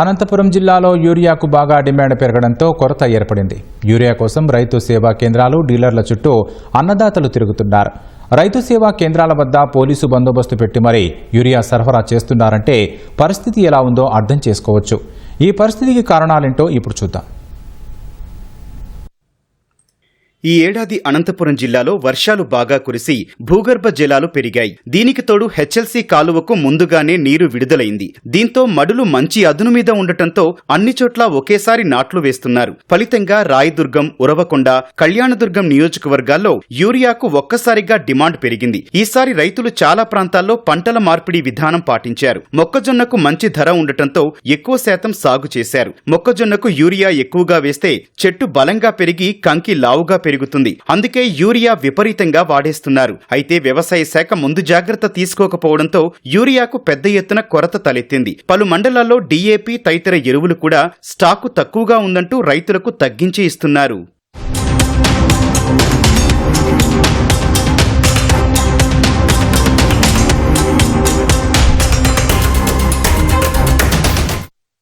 అనంతపురం జిల్లాలో యూరియాకు బాగా డిమాండ్ పెరగడంతో కొరత ఏర్పడింది. యూరియా కోసం రైతు సేవా కేంద్రాలు డీలర్ల చుట్టూ అన్నదాతలు తిరుగుతున్నారు. రైతు సేవా కేంద్రాల వద్ద పోలీసు బందోబస్తు పెట్టి మరీ యూరియా సరఫరా చేస్తున్నారంటే పరిస్థితి ఎలా ఉందో అర్థం చేసుకోవచ్చు. ఈ పరిస్థితికి కారణాలేంటో ఇప్పుడు చూద్దాం. ఈ ఏడాది అనంతపురం జిల్లాలో వర్షాలు బాగా కురిసి భూగర్భ జలాలు పెరిగాయి. దీనికి తోడు హెచ్ఎల్సీ కాలువకు ముందుగానే నీరు విడుదలైంది. దీంతో మడులు మంచి అదును మీద ఉండటంతో అన్ని చోట్ల ఒకేసారి నాట్లు వేస్తున్నారు. ఫలితంగా రాయదుర్గం ఉరవకొండ కళ్యాణదుర్గం నియోజకవర్గాల్లో యూరియాకు ఒక్కసారిగా డిమాండ్ పెరిగింది. ఈసారి రైతులు చాలా ప్రాంతాల్లో పంటల మార్పిడి విధానం పాటించారు. మొక్కజొన్నకు మంచి ధర ఉండటంతో ఎక్కువ శాతం సాగు చేశారు. మొక్కజొన్నకు యూరియా ఎక్కువగా వేస్తే చెట్టు బలంగా పెరిగి కంకి లావుగా పెరుగుతుంది. అందుకే యూరియా విపరీతంగా వాడేస్తున్నారు. అయితే వ్యవసాయ శాఖ ముందు జాగ్రత్త తీసుకోకపోవడంతో యూరియాకు పెద్ద ఎత్తున కొరత తలెత్తింది. పలు మండలాల్లో డీఏపీ తదితర ఎరువులు కూడా స్టాకు తక్కువగా ఉందంటూ రైతులకు తగ్గించి ఇస్తున్నారు.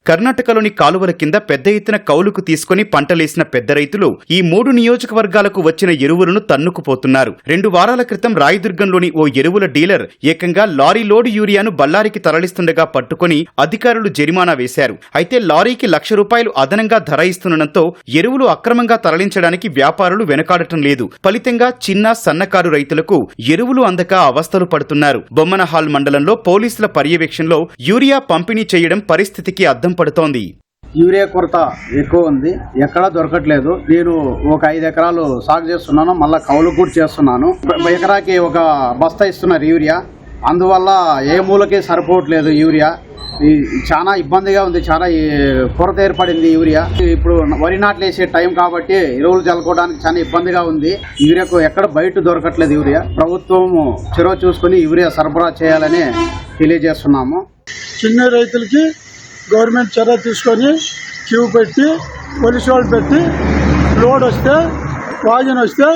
కర్ణాటకలోని కాలువల కింద పెద్ద ఎత్తున కౌలుకు తీసుకుని పంటలేసిన పెద్ద రైతులు ఈ మూడు నియోజకవర్గాలకు వచ్చిన ఎరువులను తన్నుకుపోతున్నారు. రెండు వారాల క్రితం రాయదుర్గంలోని ఓ ఎరువుల డీలర్ ఏకంగా లారీ లోడ్ యూరియాను బళ్ళారికి తరలిస్తుండగా పట్టుకుని అధికారులు జరిమానా వేశారు. అయితే లారీకి లక్ష రూపాయలు అదనంగా ధర ఇస్తుండటంతో ఎరువులు అక్రమంగా తరలించడానికి వ్యాపారులు వెనకాడటం లేదు. ఫలితంగా చిన్న సన్నకారు రైతులకు ఎరువులు అందక అవస్థలు పడుతున్నారు. బొమ్మనహాల్ మండలంలో పోలీసుల పర్యవేక్షణలో యూరియా పంపిణీ చేయడం పరిస్థితికి అద్దం పడుతోంది. యూరియా కొరత ఎక్కువ ఉంది. ఎక్కడా దొరకట్లేదు. నేను ఒక ఐదు ఎకరాలు సాగు చేస్తున్నాను. మళ్ళీ కౌలు కూడా చేస్తున్నాను. ఒక ఎకరాకి ఒక బస్తా ఇస్తున్నారు యూరియా. అందువల్ల ఏ మూలకి సరిపోవట్లేదు యూరియా. ఈ చాలా ఇబ్బందిగా ఉంది. చాలా ఈ కొరత ఏర్పడింది యూరియా. ఇప్పుడు వరి నాట్లు వేసే టైం కాబట్టి ఎరువులు చల్లుకోవడానికి చాలా ఇబ్బందిగా ఉంది. యూరియాకు ఎక్కడ బయట దొరకట్లేదు యూరియా. ప్రభుత్వం చొరవ చూసుకుని యూరియా సరఫరా చేయాలని తెలియజేస్తున్నాము. చిన్న రైతులకి గవర్నమెంట్ చర్య తీసుకొని క్యూ పెట్టి పోలీసు వాళ్ళు పెట్టి లోడ్ వస్తే వాజన్ వస్తే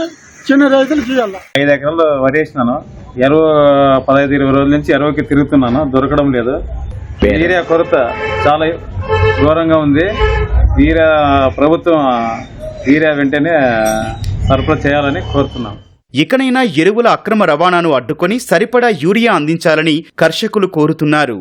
చిన్న రైతులకి ఇవ్వాలి ఐదు ఎకరాలు వరి వేసినాను ఎరువు పదహైదు ఇరవై రోజుల నుంచి ఎరువుకి తిరుగుతున్నాను. దొరకడం లేదు. యూరియా కొరత చాలా ఘోరంగా ఉంది. యూరియా ప్రభుత్వం యూరియా వెంటనే సరఫరా చేయాలని కోరుతున్నాం. ఇకనైనా ఎరువుల అక్రమ రవాణాను అడ్డుకొని సరిపడా యూరియా అందించాలని కర్షకులు కోరుతున్నారు.